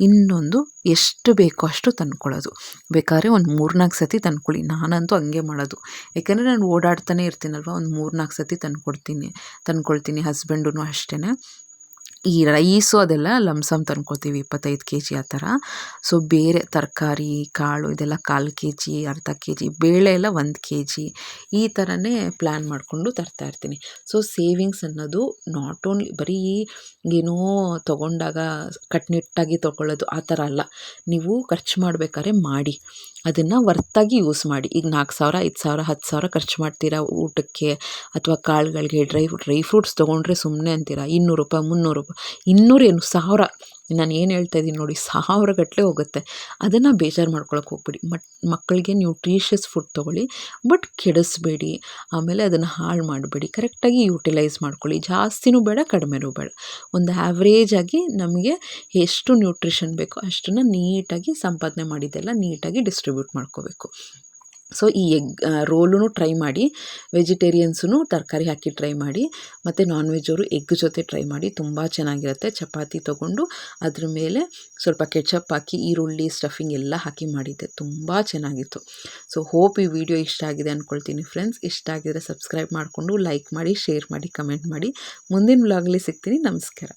ಇನ್ನೊಂದು ಎಷ್ಟು ಬೇಕೋ ಅಷ್ಟು ತಂದ್ಕೊಳ್ಳೋದು. ಬೇಕಾದ್ರೆ ಒಂದು ಮೂರು ನಾಲ್ಕು ಸತಿ ತಂದ್ಕೊಳ್ಳಿ. ನಾನಂತೂ ಹಂಗೆ ಮಾಡೋದು. ಯಾಕೆಂದರೆ ನಾನು ಓಡಾಡ್ತಾನೆ ಇರ್ತೀನಲ್ವ? ಒಂದು ಮೂರು ನಾಲ್ಕು ಸತಿ ತಂದ್ಕೊಡ್ತೀನಿ, ತಂದ್ಕೊಳ್ತೀನಿ. ಹಸ್ಬೆಂಡೂ ಅಷ್ಟೇ ಈ ರೈಸು ಅದೆಲ್ಲ ಲಮ್ಸಮ್ ತಂದ್ಕೋತೀವಿ ಇಪ್ಪತ್ತೈದು ಕೆ ಜಿ ಆ ಥರ. ಸೊ, ಬೇರೆ ತರಕಾರಿ, ಕಾಳು ಇದೆಲ್ಲ ಕಾಲು ಕೆ ಜಿ ಅರ್ಧ ಕೆ ಜಿ ಬೇಳೆ ಎಲ್ಲ ಒಂದು ಕೆ ಜಿ ಈ ಥರನೇ ಪ್ಲ್ಯಾನ್ ಮಾಡಿಕೊಂಡು ತರ್ತಾಯಿರ್ತೀನಿ ಸೊ, ಸೇವಿಂಗ್ಸ್ ಅನ್ನೋದು ನಾಟ್ ಓನ್ಲಿ ಬರೀ ಏನೋ ತೊಗೊಂಡಾಗ ಕಟ್ನಿಟ್ಟಾಗಿ ತೊಗೊಳ್ಳೋದು ಆ ಥರ ಅಲ್ಲ. ನೀವು ಖರ್ಚು ಮಾಡಬೇಕಾದ್ರೆ ಮಾಡಿ. ಅದನ್ನು ವರ್ತಾಗಿ ಯೂಸ್ ಮಾಡಿ. ಈಗ ನಾಲ್ಕು ಸಾವಿರ, ಐದು ಸಾವಿರ, ಹತ್ತು ಸಾವಿರ ಖರ್ಚು ಮಾಡ್ತೀರಾ ಊಟಕ್ಕೆ? ಅಥವಾ ಕಾಳುಗಳಿಗೆ ಡ್ರೈ ಡ್ರೈ ಫ್ರೂಟ್ಸ್ ತೊಗೊಂಡ್ರೆ ಸುಮ್ಮನೆ ಅಂತೀರಾ? ಇನ್ನೂರು ರೂಪಾಯಿ, ಮುನ್ನೂರು ರೂಪಾಯಿ, ಇನ್ನೂರೇನು? ಸಾವಿರ. ನಾನು ಏನು ಹೇಳ್ತಾ ಇದ್ದೀನಿ ನೋಡಿ ಸಾವಿರಗಟ್ಟಲೆ ಹೋಗುತ್ತೆ. ಅದನ್ನು ಬೇಜಾರು ಮಾಡ್ಕೊಳಕ್ಕೆ ಹೋಗ್ಬೇಡಿ. ಮಟ್, ಮಕ್ಕಳಿಗೆ ನ್ಯೂಟ್ರಿಷಿಯಸ್ ಫುಡ್ ತೊಗೊಳ್ಳಿ, ಬಟ್ ಕೆಡಿಸ್ಬೇಡಿ. ಆಮೇಲೆ ಅದನ್ನು ಹಾಳು ಮಾಡಬೇಡಿ. ಕರೆಕ್ಟಾಗಿ ಯೂಟಿಲೈಸ್ ಮಾಡ್ಕೊಳ್ಳಿ. ಜಾಸ್ತಿನೂ ಬೇಡ, ಕಡಿಮೆನೂ ಬೇಡ. ಒಂದು ಆ್ಯಾವ್ರೇಜಾಗಿ ನಮಗೆ ಎಷ್ಟು ನ್ಯೂಟ್ರಿಷನ್ ಬೇಕೋ ಅಷ್ಟನ್ನು ನೀಟಾಗಿ ಸಂಪಾದನೆ ಮಾಡಿದ್ದೆಲ್ಲ ನೀಟಾಗಿ ಡಿಸ್ಟ್ರಿಬ್ಯೂಟ್ ಮಾಡ್ಕೋಬೇಕು. ಸೊ ಈ ಎಗ್ ರೋಲೂ ಟ್ರೈ ಮಾಡಿ ವೆಜಿಟೇರಿಯನ್ಸೂ ತರಕಾರಿ ಹಾಕಿ ಟ್ರೈ ಮಾಡಿ, ಮತ್ತು ನಾನ್ ವೆಜ್ಜವರು ಎಗ್ ಜೊತೆ ಟ್ರೈ ಮಾಡಿ, ತುಂಬ ಚೆನ್ನಾಗಿರುತ್ತೆ. ಚಪಾತಿ ತೊಗೊಂಡು ಅದ್ರ ಮೇಲೆ ಸ್ವಲ್ಪ ಕೆಚಪ್ ಹಾಕಿ, ಈರುಳ್ಳಿ ಸ್ಟಫಿಂಗ್ ಎಲ್ಲ ಹಾಕಿ ಮಾಡಿದ್ದೆ. ತುಂಬ ಚೆನ್ನಾಗಿತ್ತು. ಸೊ ಹೋಪ್ ಈ ವಿಡಿಯೋ ಇಷ್ಟ ಆಗಿದೆ ಅಂದ್ಕೊಳ್ತೀನಿ ಫ್ರೆಂಡ್ಸ್ ಇಷ್ಟ ಆಗಿದರೆ ಸಬ್ಸ್ಕ್ರೈಬ್ ಮಾಡಿಕೊಂಡು ಲೈಕ್ ಮಾಡಿ ಶೇರ್ ಮಾಡಿ ಕಮೆಂಟ್ ಮಾಡಿ. ಮುಂದಿನ ವ್ಲಾಗಲ್ಲಿ ಸಿಗ್ತೀನಿ. ನಮಸ್ಕಾರ.